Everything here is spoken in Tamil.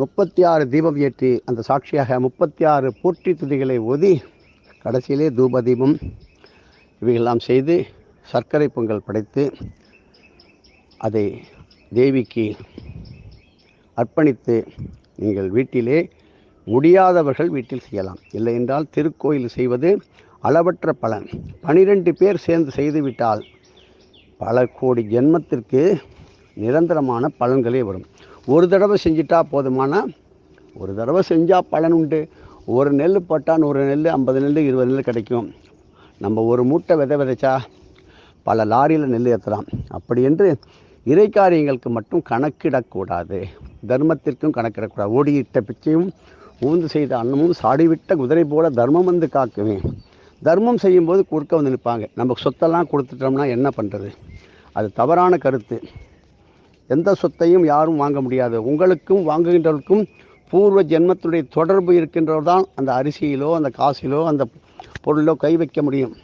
முப்பத்தி ஆறு தீபம் ஏற்றி அந்த சாட்சியாக முப்பத்தி ஆறு போற்றி துதிகளை ஓதி கடைசியிலே தூப தீபம் இவைகளெல்லாம் செய்து சர்க்கரை பொங்கல் படைத்து அதை தேவிக்கு அர்ப்பணித்து நீங்கள் வீட்டிலே முடியாதவர்கள் வீட்டில் செய்யலாம். இல்லை என்றால் திருக்கோயில் செய்வது அளவற்ற பலன். பனிரெண்டு பேர் சேர்ந்து செய்துவிட்டால் பல கோடி ஜென்மத்திற்கு நிரந்தரமான பலன்களே வரும். ஒரு தடவை செஞ்சிட்டா போதுமானா? ஒரு தடவை செஞ்சால் பலன் உண்டு. ஒரு நெல் போட்டால் நூறு நெல் ஐம்பது நெல் இருபது நெல் கிடைக்கும். நம்ம ஒரு மூட்டை விதை விதைச்சா பல லாரியில் நெல் ஏற்றலாம் அப்படி என்று இறை காரியங்களுக்கு மட்டும் கணக்கிடக்கூடாது. தர்மத்திற்கும் கணக்கிடக்கூடாது. ஓடியிட்ட பிச்சையும் ஊந்து செய்த அன்னமும் சாடிவிட்ட குதிரை போல தர்மம் வந்து காக்குவேன் தர்மம் செய்யும்போது குறுக்க வந்து நிற்பாங்க. நம்ம சொத்தெல்லாம் கொடுத்துட்டோம்னா என்ன பண்ணுறது அது தவறான கருத்து. எந்த சொத்தையும் யாரும் வாங்க முடியாது. உங்களுக்கும் வாங்குகின்றவர்களுக்கும் பூர்வ ஜென்மத்துடைய தொடர்பு இருக்கின்றவர் தான் அந்த அரிசியிலோ அந்த காசிலோ அந்த பொருளோ கை வைக்க முடியும்.